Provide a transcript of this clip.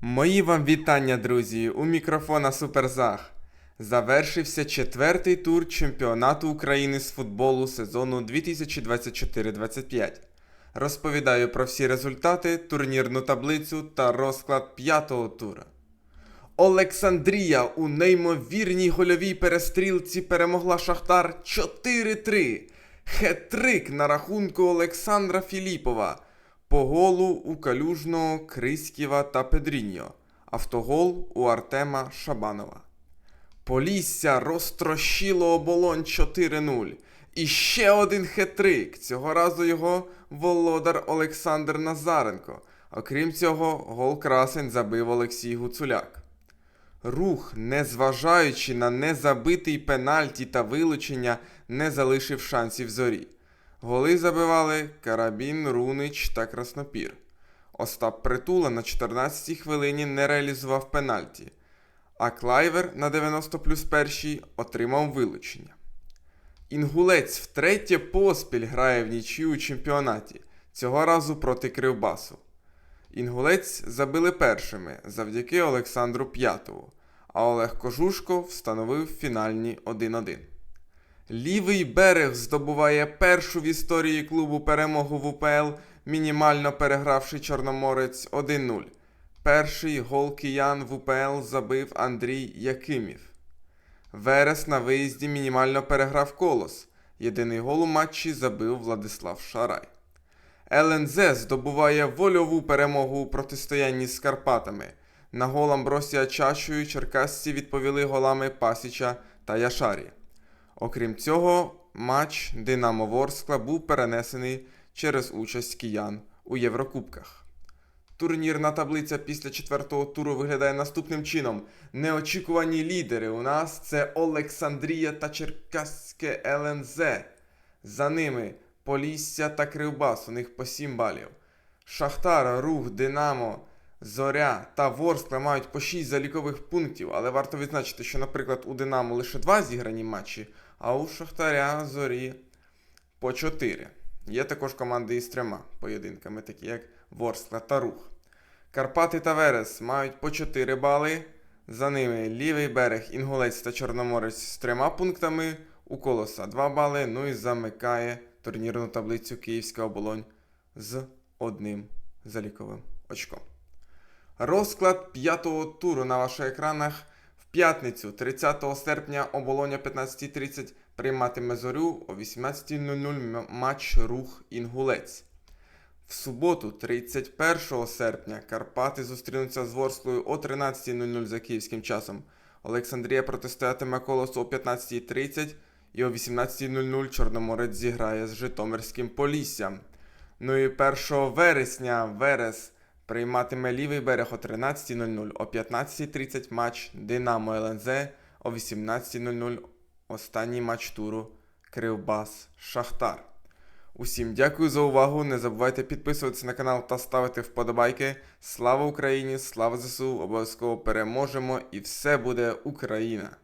Мої вам вітання, друзі! У мікрофона Суперзах. Завершився четвертий тур чемпіонату України з футболу сезону 2024-25. Розповідаю про всі результати, турнірну таблицю та розклад п'ятого тура. Олександрія у неймовірній гольовій перестрілці перемогла Шахтар 4-3. Хет-трик на рахунку Олександра Філіпова. По голу у Калюжного, Криськіва та Педріньо. Автогол у Артема Шабанова. Полісся розтрощило оболонь 4-0. І ще один хетрик. Цього разу його володар Олександр Назаренко. Окрім цього, гол красень забив Олексій Гуцуляк. Рух, незважаючи на незабитий пенальті та вилучення, не залишив шансів зорі. Голи забивали Карабін, Рунич та Краснопір. Остап Притула на 14-й хвилині не реалізував пенальті, а Клайвер на 90 плюс першій отримав вилучення. Інгулець втретє поспіль грає в нічию у чемпіонаті, цього разу проти Кривбасу. Інгулець забили першими завдяки Олександру П'ятову, а Олег Кожушко встановив фінальні 1-1. Лівий берег здобуває першу в історії клубу перемогу в УПЛ, мінімально перегравши Чорноморець 1-0. Перший гол киян в УПЛ забив Андрій Якимів. Верес на виїзді мінімально переграв колос. Єдиний гол у матчі забив Владислав Шарай. ЛНЗ здобуває вольову перемогу у протистоянні з Карпатами. На гол Амбросія Чашою черкасці відповіли голами Пасіча та Яшарі. Окрім цього, матч Динамо Ворскла був перенесений через участь киян у Єврокубках. Турнірна таблиця після четвертого туру виглядає наступним чином. Неочікувані лідери у нас це Олександрія та Черкаське ЛНЗ. За ними Полісся та Кривбас, у них по 7 балів. Шахтар, Рух, Динамо, Зоря та Ворскла мають по 6 залікових пунктів, але варто відзначити, що, наприклад, у Динамо лише 2 зіграні матчі, а у Шахтаря Зорі по 4. Є також команди із трьома поєдинками, такі як Ворскла та Рух. Карпати та Верес мають по 4 бали. За ними лівий берег, Інгулець та Чорноморець з трьома пунктами. У колоса 2 бали. Ну і замикає турнірну таблицю Київська оболонь з одним заліковим очком. Розклад п'ятого туру на ваших екранах в п'ятницю, 30 серпня, оболоня 15.30 прийматиме зорю о 18.00 матч Рух Інгулець. В суботу, 31 серпня, Карпати зустрінуться з Ворсклою о 13.00 за київським часом. Олександрія протистоятиме колосу о 15.30 і о 18.00 Чорноморець зіграє з Житомирським Поліссям. Ну і 1 вересня Верес прийматиме лівий берег о 13.00, о 15.30 матч Динамо ЛНЗ, о 18.00 останній матч туру Кривбас Шахтар. Усім дякую за увагу. Не забувайте підписуватися на канал та ставити вподобайки. Слава Україні! Слава ЗСУ! Обов'язково переможемо і все буде Україна!